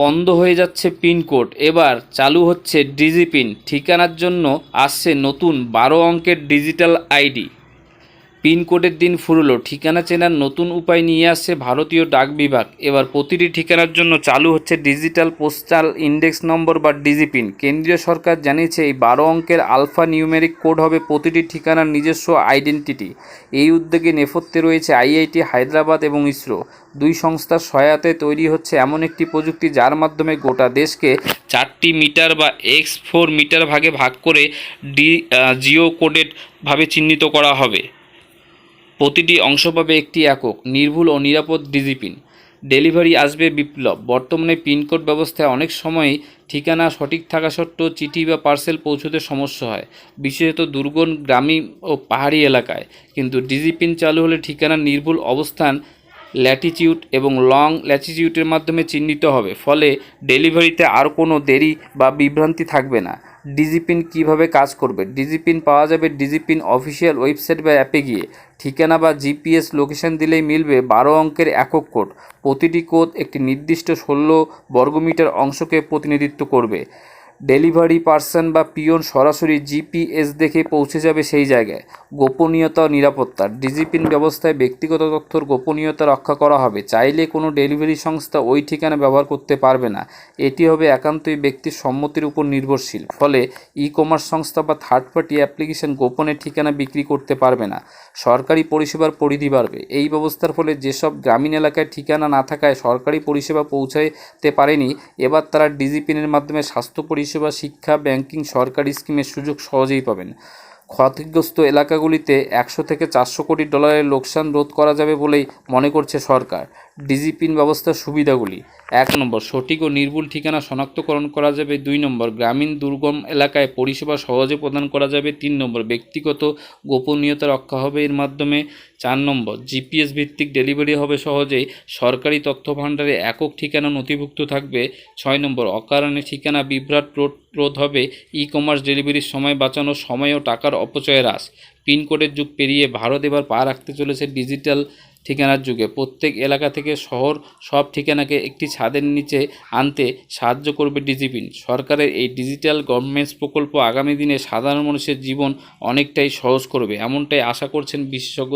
বন্ধ হয়ে যাচ্ছে পিনকোড এবার চালু হচ্ছে ডিজিপিন ঠিকানার জন্য আসছে নতুন বারো অঙ্কের ডিজিটাল আইডি। পিনকোডের দিন ফুরলো। ঠিকানা চেনার নতুন উপায় নিয়ে আসছে ভারতীয় ডাক বিভাগ। এবার প্রতিটি ঠিকানার জন্য চালু হচ্ছে ডিজিটাল পোস্টাল ইন্ডেক্স নম্বর বা ডিজিপিন। কেন্দ্রীয় সরকার জানিয়েছে এই বারো অঙ্কের আলফা নিউমেরিক কোড হবে প্রতিটি ঠিকানার নিজস্ব আইডেন্টিটি। এই উদ্যোগে নেপথ্যে রয়েছে আইআইটি হায়দ্রাবাদ এবং ইসরো। দুই সংস্থার সহায়তায় তৈরি হচ্ছে এমন একটি প্রযুক্তি যার মাধ্যমে গোটা দেশকে চারটি মিটার বা এক্স ফোর মিটার ভাগে ভাগ করে ডি জিও কোডেড ভাবে চিহ্নিত করা হবে। প্রতিটি অংশ পাবে একটি একক, নির্ভুল ও নিরাপদ ডিজিপিন। ডেলিভারি আসবে বিপ্লব। বর্তমানে পিনকোড ব্যবস্থায় অনেক সময় ঠিকানা সঠিক থাকা সত্ত্বেও চিঠি বা পার্সেল পৌঁছতে সমস্যা হয়, বিশেষত দুর্গম গ্রামীণ ও পাহাড়ি এলাকায়। কিন্তু ডিজিপিন চালু হলে ঠিকানা নির্ভুল অবস্থান ল্যাটিটিউড এবং লং ল্যাটিটিউডের মাধ্যমে চিহ্নিত হবে। ফলে ডেলিভারিতে আর কোনো দেরি বা বিভ্রান্তি থাকবে না। ডিজিপিন কীভাবে কাজ করবে? ডিজিপিন পাওয়া যাবে ডিজিপিন অফিসিয়াল ওয়েবসাইট বা অ্যাপে গিয়ে। ঠিকানা বা জিপিএস লোকেশন দিলেই মিলবে বারো অঙ্কের একক কোড। প্রতিটি কোড একটি নির্দিষ্ট ষোলো বর্গমিটার অংশকে প্রতিনিধিত্ব করবে। ডেলিভারি পার্সন বা পিয়ন সরাসরি জিপিএস দেখে পৌঁছে যাবে সেই জায়গায়। গোপনীয়তা নিরাপত্তা। ডিজিপিন ব্যবস্থায় ব্যক্তিগত তথ্যর গোপনীয়তা রক্ষা করা হবে। চাইলে কোনো ডেলিভারি সংস্থা ওই ঠিকানা ব্যবহার করতে পারবে না। এটি হবে একান্তই ব্যক্তির সম্মতির উপর নির্ভরশীল। ফলে ই কমার্স সংস্থা বা থার্ড পার্টি অ্যাপ্লিকেশন গোপনে ঠিকানা বিক্রি করতে পারবে না। সরকারি পরিষেবার পরিধি বাড়বে। এই ব্যবস্থার ফলে যেসব গ্রামীণ এলাকায় ঠিকানা না থাকায় সরকারি পরিষেবা পৌঁছাতে পারেনি, এবার তারা ডিজিপিনের মাধ্যমে স্বাস্থ্য পরিষেবা শিক্ষা ব্যাংকিং সরকারি স্কিমের সুযোগ সহজেই পাবেন। ক্ষতিগ্রস্ত এলাকাগুলিতে একশো থেকে চারশো কোটি ডলারের লোকসান রোধ করা যাবে বলেই মনে করছে সরকার। ডিজিপিন ব্যবস্থার সুবিধাগুলি। এক নম্বর, সঠিক ও নির্ভুল ঠিকানা শনাক্তকরণ করা যাবে। দুই নম্বর, গ্রামীণ দুর্গম এলাকায় পরিষেবা সহজে প্রদান করা যাবে। তিন নম্বর, ব্যক্তিগত গোপনীয়তা রক্ষা হবে এর মাধ্যমে। চার নম্বর, জিপিএস ভিত্তিক ডেলিভারি হবে সহজেই। সরকারি তথ্য ভাণ্ডারে একক ঠিকানা নথিভুক্ত থাকবে। ছয় নম্বর, অকারণে ঠিকানা বিভ্রাট রোধ হবে। ই কমার্স ডেলিভারির সময় বাঁচানো সময় ও টাকার অপচয় হ্রাস পিনকোডের যুগ পেরিয়ে ভারত এবার পা রাখতে চলেছে ডিজিটাল ঠিকানার যুগে। প্রত্যেক এলাকা থেকে শহর সব ঠিকানাকে একটি ছাদের নিচে আনতে সাহায্য করবে ডিজিপিন। সরকারের এই ডিজিটাল গভর্নমেন্টস প্রকল্প আগামী দিনে সাধারণ মানুষের জীবন অনেকটাই সহজ করবে, এমনটাই আশা করছেন বিশেষজ্ঞদের